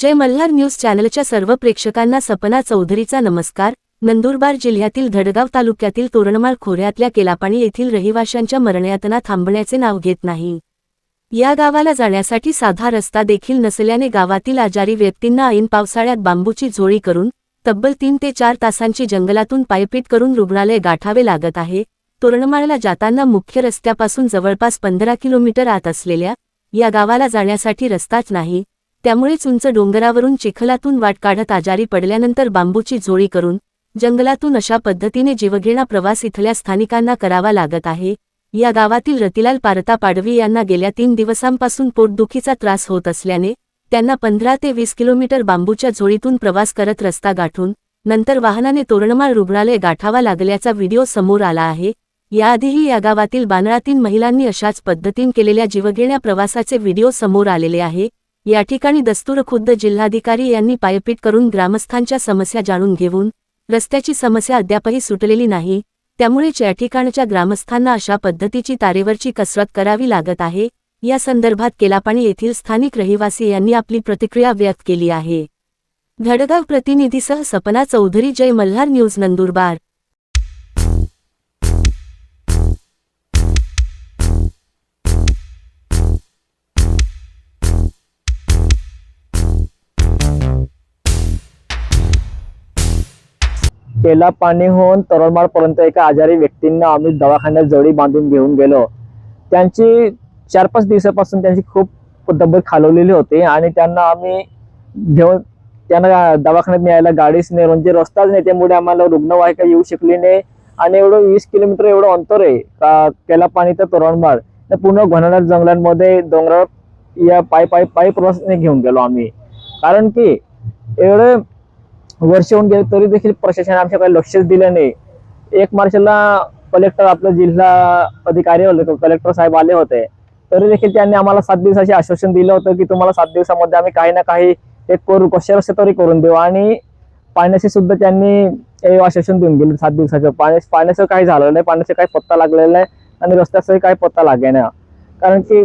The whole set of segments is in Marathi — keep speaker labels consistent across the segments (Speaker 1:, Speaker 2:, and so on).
Speaker 1: जय मल्हार न्यूज चॅनलच्या सर्व प्रेक्षकांना सपना चौधरीचा नमस्कार. नंदुरबार जिल्ह्यातील धडगाव तालुक्यातील तोरणमाळ खोऱ्यातल्या केलापाणी येथील रहिवाशांच्या मरणयातना थांबण्याचे नाव घेत नाही. या गावाला जाण्यासाठी साधा रस्ता देखील नसल्याने गावातील आजारी व्यक्तींना ऐन पावसाळ्यात बांबूची झोळी करून तब्बल तीन ते चार तासांची जंगलातून पायपीट करून रुग्णालय गाठावे लागत आहे. तोरणमाळला जाताना मुख्य रस्त्यापासून जवळपास पंधरा किलोमीटर आत असलेल्या या गावाला जाण्यासाठी रस्ताच नाही. त्यामुळेच उंच डोंगरावरून चिखलातून वाट काढत आजारी पडल्यानंतर बांबूची झोळी करून जंगलातून अशा पद्धतीने जीवघेणा प्रवास इथल्या स्थानिकांना करावा लागत आहे. या गावातील रतिलाल पारता पाडवी यांना गेल्या तीन दिवसांपासून पोटदुखीचा त्रास होत असल्याने त्यांना पंधरा ते वीस किलोमीटर बांबूच्या झोळीतून प्रवास करत रस्ता गाठून नंतर वाहनाने तोरणमाळ रुग्णालय गाठावा लागल्याचा व्हिडिओ समोर आला आहे. याआधीही या गावातील बांधळातील महिलांनी अशाच पद्धतीन केलेल्या जीवघेण्या प्रवासाचे व्हिडिओ समोर आलेले आहे. या ठिकाणी दस्तूरखुद्द जिल्हाधिकारी यांनी पायपीट करून ग्रामस्थांच्या समस्या जाणून घेऊन रस्त्याची समस्या अद्यापही सुटलेली नाही त्यामुळेच या ठिकाणच्या ग्रामस्थांना अशा पद्धतीची तारेवरची कसरत करावी लागत आहे. या संदर्भात केलापाणी येथील स्थानिक रहिवासी यांनी आपली प्रतिक्रिया व्यक्त केली आहे. धडगाव प्रतिनिधीसह सपना चौधरी जय मल्हार न्यूज नंदुरबार.
Speaker 2: केला पाणी होऊन तरणमाळ पर्यंत एका आजारी व्यक्तींना आम्ही दवाखान्यात जडी बांधून घेऊन गेलो. त्यांची चार पाच दिवसापासून त्यांची खूप तब्येत खालवलेली होती आणि त्यांना आम्ही घेऊन त्यांना दवाखान्यात न्यायला गाडीच नाही म्हणजे रस्ताच नाही. त्यामुळे आम्हाला रुग्णवाहिका येऊ शकली नाही आणि एवढं वीस किलोमीटर एवढं अंतर आहे का केला पाणी तर तोरणमाळ. तर पूर्ण घनदाट जंगलांमध्ये डोंगरावर या पाय पाय पायी प्रवासाने घेऊन गेलो आम्ही. कारण की एवढं वर्ष होऊन गेले तरी देखील प्रशासनाने आमच्याकडे लक्षच दिलं नाही. एक मार्चला कलेक्टर आपलं जिल्हा अधिकारी होते कलेक्टर साहेब आले होते. तरी देखील त्यांनी आम्हाला सात दिवसाचे आश्वासन दिलं होतं की तुम्हाला सात दिवसामध्ये आम्ही काही ना काही एक करू कसे रस्ते तरी करून देऊ. आणि पाण्याचे सुद्धा त्यांनी आश्वासन देऊन गेले सात दिवसाचं. पाण्या पाण्याचं काही झालं नाही पाण्याचा काही पत्ता लागलेला नाही आणि रस्त्याचाही काही पत्ता लागे ना कारण की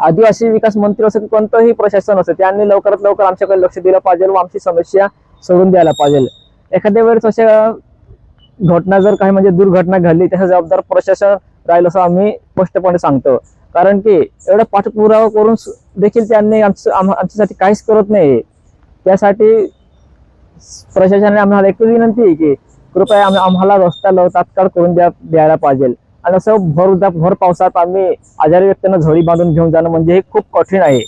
Speaker 2: आदिवासी विकास मंत्री असं की कोणतंही प्रशासन असेल त्यांनी लवकरात लवकर आमच्याकडे लक्ष दिलं पाहिजे व आमची समस्या सोडून द्यायला पाहिजे. एखाद्या वेळेस अशा घटना जर काही म्हणजे दुर्घटना घडली त्याचा जबाबदार प्रशासन राहील असं आम्ही स्पष्टपणे सांगतो. कारण की एवढा पाठपुरावा करून देखील त्यांनी आमचं आमच्यासाठी काहीच करत नाही. त्यासाठी प्रशासनाने आम्हाला एकच विनंती आहे की कृपया आम्हाला रस्ता लव तात्काळ करून द्या द्यायला पाहिजे. आणि असं भर उद्या भर पावसात आम्ही आजारी व्यक्तींना झोळी बांधून घेऊन जाणं म्हणजे हे खूप कठीण आहे.